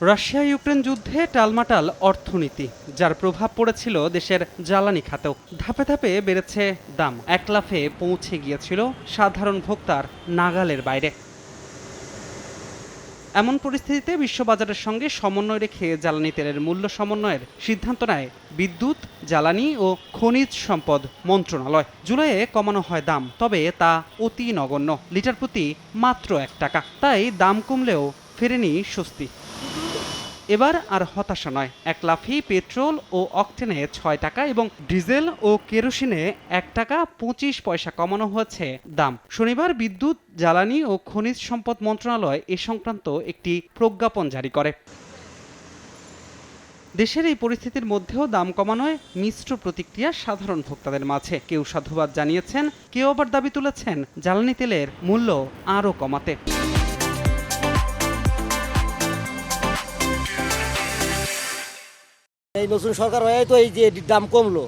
Russia Ukraine যুদ্ধে টালমাটাল অর্থনীতি, যার প্রভাব পড়েছিল দেশের জ্বালানি খাতেও। ধাপে ধাপে বেড়েছে দাম। এক লাফে পৌঁছে গিয়েছিল সাধারণ ভোক্তার নাগালের বাইরে। এমন পরিস্থিতিতে বিশ্ববাজারের সঙ্গে সমন্বয় রেখে জ্বালানি তেলের মূল্য সমন্বয়ের সিদ্ধান্ত নেয় বিদ্যুৎ, জ্বালানি ও খনিজ সম্পদ মন্ত্রণালয়। জুলাইয়ে কমানো হয় দাম, তবে তা অতি নগণ্য। লিটার প্রতি মাত্র এক টাকা। তাই দাম কমলেও ফেরেনি স্বস্তি। এবার আর হতাশা নয়। এক লাফি পেট্রোল ও অক্টেনে ছয় টাকা এবং ডিজেল ও কেরোসিনে এক টাকা পঁচিশ পয়সা কমানো হয়েছে দাম। শনিবার বিদ্যুৎ, জ্বালানি ও খনিজ সম্পদ মন্ত্রণালয় এ সংক্রান্ত একটি প্রজ্ঞাপন জারি করে। দেশের এই পরিস্থিতির মধ্যেও দাম কমানোয় মিশ্র প্রতিক্রিয়া সাধারণ ভোক্তাদের মাঝে। কেউ সাধুবাদ জানিয়েছেন, কেউ আবার দাবি তুলেছেন, জ্বালানি তেলের মূল্য আরও কমাতে। এই নতুন সরকার হয়ে তো এই যে দাম কমলো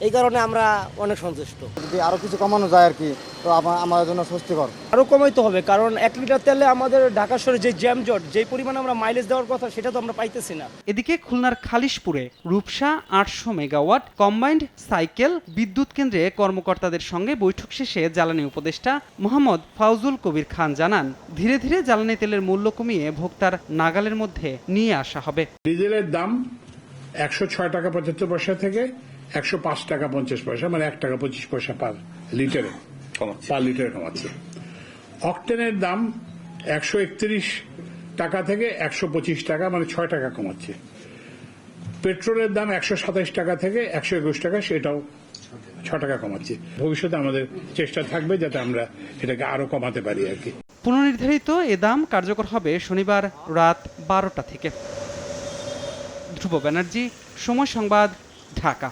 এই কারণে আমরা অনেক সন্তুষ্ট। যদি আরও কিছু কমানো যায় আর কি তো আমা- আমাদের জন্য স্বস্তিকর। আরও কমাইতে হবে কারণ এক লিটার তেলে আমাদের ঢাকা শহরে যে জ্যাম জট যেই পরিমাণে আমরা মাইলেজ দেওয়ার কথা সেটা তো আমরা পাইতেছি না। এদিকে খুলনার খালিশপুরে রূপসা আটশো মেগাওয়াট কম্বাইন্ড সাইকেল বিদ্যুৎ কেন্দ্রে কর্মকর্তাদের সঙ্গে বৈঠক শেষে জ্বালানি উপদেষ্টা মোহাম্মদ ফাউজুল কবির খান জানান ধীরে ধীরে জ্বালানি তেলের মূল্য কমিয়ে ভোক্তার নাগালের মধ্যে নিয়ে আসা হবে। ডিজেলের দাম একশো ছয় টাকা পঁচাত্তর পয়সা থেকে একশো পাঁচ টাকা পঞ্চাশ পয়সা মানে এক টাকা পঁচিশ পয়সা পার লিটারে পার লিটারে কমাচ্ছে। অকটেনের দাম একশো একত্রিশ টাকা থেকে একশো পঁচিশ টাকা মানে ছয় টাকা কমাচ্ছে। পেট্রোলের দাম একশো সাতাশ টাকা থেকে একশো একুশ টাকা সেটাও ছ টাকা কমাচ্ছে। ভবিষ্যতে আমাদের চেষ্টা থাকবে যাতে আমরা এটাকে আরও কমাতে পারি আর কি। পুনর্নির্ধারিত এ দাম কার্যকর হবে শনিবার রাত বারোটা থেকে। ধ্রুব ব্যানার্জি সময় সংবাদ ঢাকা।